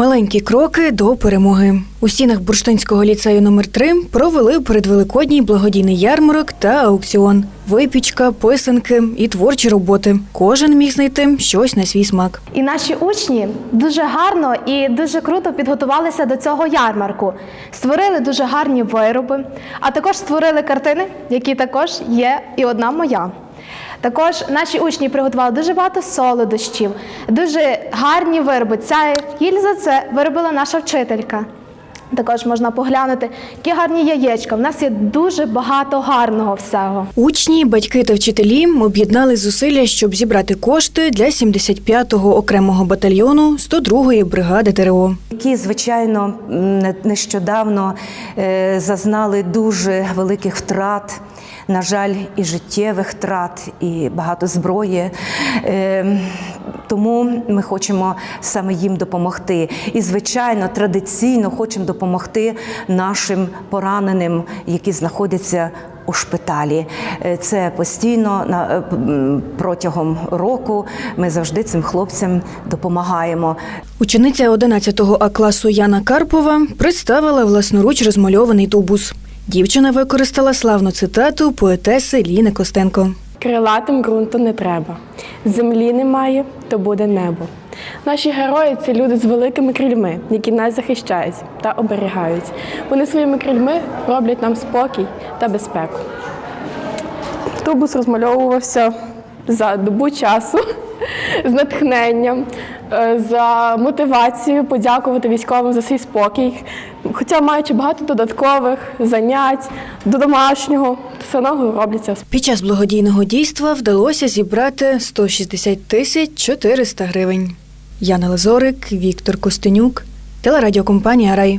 Маленькі кроки до перемоги. У стінах Бурштинського ліцею номер 3 провели передвеликодній благодійний ярмарок та аукціон. Випічка, писанки і творчі роботи. Кожен міг знайти щось на свій смак. І наші учні дуже гарно і дуже круто підготувалися до цього ярмарку. Створили дуже гарні вироби, а також створили картини, які також є і одна моя. Також наші учні приготували дуже багато солодощів, дуже гарні вироби. Ця гільза це виробила наша вчителька. Також можна поглянути, які гарні яєчка. У нас є дуже багато гарного всього. Учні, батьки та вчителі об'єднали зусилля, щоб зібрати кошти для 75-го окремого батальйону 102-ї бригади ТРО. які, звичайно, нещодавно е, зазнали дуже великих втрат. На жаль, і життєвих втрат, і багато зброї. Тому ми хочемо саме їм допомогти. І, звичайно, традиційно хочемо допомогти нашим пораненим, які знаходяться у шпиталі. Е, Це постійно на- е, протягом року ми завжди цим хлопцям допомагаємо. Учениця 11 А класу Яна Карпова представила власноруч розмальований тубус. Дівчина використала славну цитату поетеси Ліни Костенко. Крилатим ґрунту не треба. Землі немає, то буде небо. Наші герої це люди з великими крильми, які нас захищають та оберігають. Вони своїми крильми роблять нам спокій та безпеку. Тубус розмальовувався за добу часу з натхненням, е, за мотивацією подякувати військовим за свій спокій. Хоча маючи багато додаткових занять до домашнього, все одно робляться Під час благодійного дійства вдалося зібрати 160 тисяч 400 гривень. Яна Лазорик, Віктор Костенюк, телерадіокомпанія Рай.